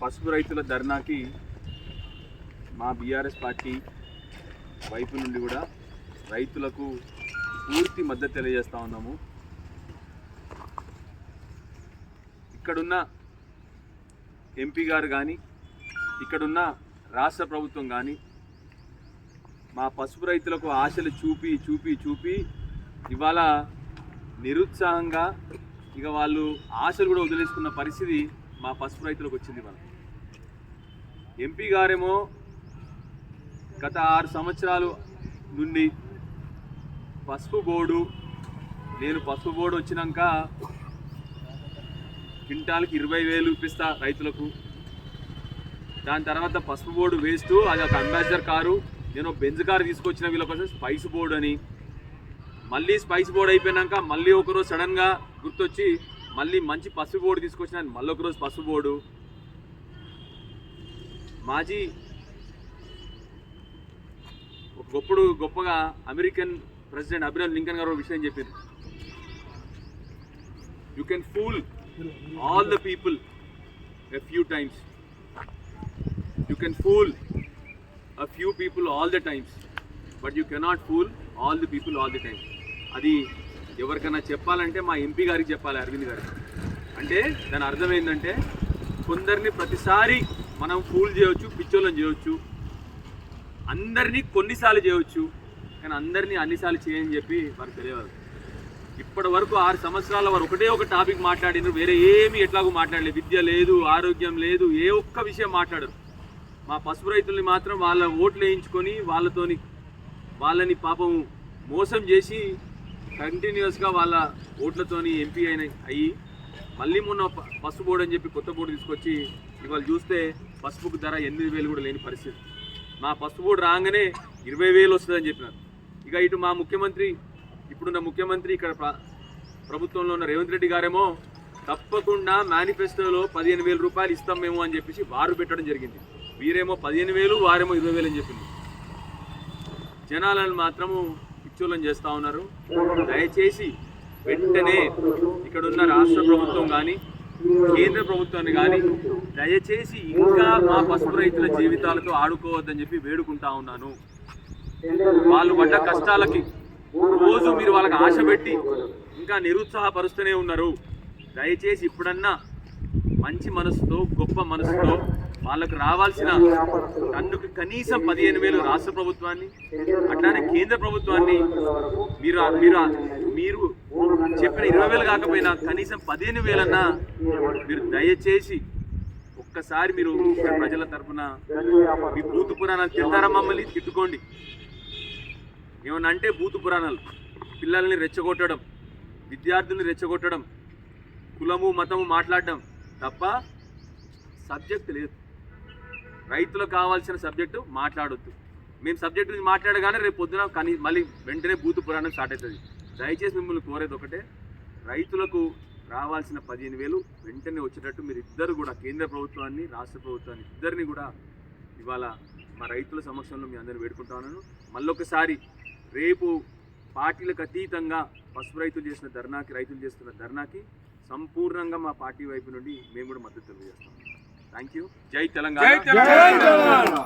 పసుపు రైతుల ధర్నాకి మా బీఆర్ఎస్ పార్టీ వైపు నుండి కూడా రైతులకు పూర్తి మద్దతు తెలియజేస్తూ ఉన్నాము. ఇక్కడున్న ఎంపీ గారు కానీ ఇక్కడున్న రాష్ట్ర ప్రభుత్వం కానీ మా పసుపు రైతులకు ఆశలు చూపి చూపి చూపి ఇవాళ నిరుత్సాహంగా ఇక వాళ్ళు ఆశలు కూడా వదిలేసుకున్న పరిస్థితి మా పసుపు రైతులకు వచ్చింది మనం ఎంపీ గారేమో గత ఆరు సంవత్సరాలు నుండి పసుపు బోర్డు నేను పసుపు బోర్డు వచ్చినాక క్వింటాల్కి ఇరవై వేలు ఇప్పిస్తా రైతులకు. దాని తర్వాత పసుపు బోర్డు వేస్తూ అది ఒక అంబాసిడర్ కారు నేను బెంజ్ కారు తీసుకొచ్చిన వీళ్ళ కోసం స్పైస్ బోర్డు అని. మళ్ళీ స్పైస్ బోర్డు అయిపోయినాక మళ్ళీ ఒకరోజు సడన్గా గుర్తొచ్చి మళ్ళీ మంచి పసుపు బోర్డు తీసుకొచ్చిన మళ్ళీ ఒకరోజు పసుపు బోర్డు. మాజీ ఒక గొప్పడు గొప్పగా అమెరికన్ ప్రెసిడెంట్ అబ్రహం లింకన్ గారు విషయం చెప్పారు. You can fool all the people a few times You can fool a few people all the times but you cannot fool all the people all the times అది ఎవరికైనా చెప్పాలంటే మా MP గారికి చెప్పాలి అరవింద్ గారికి. అంటే దాని అర్థం ఏంటంటే కొందరిని ప్రతిసారి మనం ఫూల్ చేయవచ్చు పిచ్చోళ్ళని చేయవచ్చు అందరినీ కొన్నిసార్లు చేయవచ్చు కానీ అందరినీ అన్నిసార్లు చేయని చెప్పి వారికి తెలియదు. ఇప్పటి వరకు ఆరు సంవత్సరాల వారు ఒకటే ఒక టాపిక్ మాట్లాడినారు వేరే ఏమి ఎట్లాగో మాట్లాడలేదు. విద్య లేదు ఆరోగ్యం లేదు ఏ ఒక్క విషయం మాట్లాడరు. మా పసుపు రైతుల్ని మాత్రం వాళ్ళ ఓట్లు వేయించుకొని వాళ్ళతోని వాళ్ళని పాపం మోసం చేసి కంటిన్యూస్గా వాళ్ళ ఓట్లతోని ఎంపీ అయిన అయ్యి మళ్ళీ మొన్న పసుపు బోర్డు అని చెప్పి కొత్త బోర్డు తీసుకొచ్చి ఇవాళ చూస్తే పసుపుకు ధర ఎనిమిది వేలు కూడా లేని పరిస్థితి. మా పసుపు బోర్డు రాగానే ఇరవై వేలు వస్తుందని చెప్పినారు. ఇక ఇటు మా ముఖ్యమంత్రి ఇప్పుడున్న ముఖ్యమంత్రి ఇక్కడ ప్ర- ప్రభుత్వంలో ఉన్న రేవంత్ రెడ్డి గారేమో తప్పకుండా మేనిఫెస్టోలో పదిహేను వేల రూపాయలు ఇస్తాం మేము అని చెప్పేసి వారు పెట్టడం జరిగింది. వీరేమో పదిహేను వేలు వారేమో ఇరవై వేలు అని చెప్పింది. జనాలను మాత్రము పిచ్చోళ్ళని చేస్తూ ఉన్నారు. దయచేసి వెంటనే ఇక్కడున్న రాష్ట్ర ప్రభుత్వం కానీ కేంద్ర ప్రభుత్వాన్ని కానీ దయచేసి ఇంకా మా పసుపు రైతుల జీవితాలతో ఆడుకోవద్దని చెప్పి వేడుకుంటా ఉన్నాను. వాళ్ళు పడ్డ కష్టాలకి రోజు మీరు వాళ్ళకి ఆశ పెట్టి ఇంకా నిరుత్సాహపరుస్తూనే ఉన్నారు. దయచేసి ఇప్పుడన్నా మంచి మనసుతో గొప్ప మనసుతో వాళ్ళకు రావాల్సిన టన్నుకి కనీసం పదిహేను వేలు రాష్ట్ర ప్రభుత్వాన్ని అట్లానే కేంద్ర ప్రభుత్వాన్ని మీరు మీరు మీరు చెప్పిన ఇరవై వేలు కాకపోయినా కనీసం పదిహేను వేలన్నా మీరు దయచేసి ఒక్కసారి మీరు ప్రజల తరపున మీ బూతు పురాణాలు తింటారా మమ్మల్ని? తిట్టుకోండి. ఏమన్నా అంటే బూతు పురాణాలు. పిల్లల్ని రెచ్చగొట్టడం విద్యార్థుల్ని రెచ్చగొట్టడం కులము మతము మాట్లాడడం తప్ప సబ్జెక్ట్ లేదు. రైతులకు కావాల్సిన సబ్జెక్టు మాట్లాడొద్దు. మేము సబ్జెక్ట్ గురించి మాట్లాడగానే రేపు పొద్దున కానీ మళ్ళీ వెంటనే బూతు పురాణం స్టార్ట్ అవుతుంది. దయచేసి మిమ్మల్ని కోరేది ఒకటే రైతులకు రావాల్సిన పదిహేను వేలు వెంటనే వచ్చేటట్టు మీరు ఇద్దరు కూడా కేంద్ర ప్రభుత్వాన్ని రాష్ట్ర ప్రభుత్వాన్ని ఇద్దరిని కూడా ఇవాళ మా రైతుల సమక్షంలో మీ అందరిని వేడుకుంటా ఉన్నాను. మళ్ళొకసారి రేపు పార్టీలకు అతీతంగా పసుపు రైతులు చేసిన ధర్నాకి రైతులు చేస్తున్న ధర్నాకి సంపూర్ణంగా మా పార్టీ వైపు నుండి మేము కూడా మద్దతు తెలియజేస్తాం. థ్యాంక్ యూ జై తెలంగాణ. జై తెలంగాణ.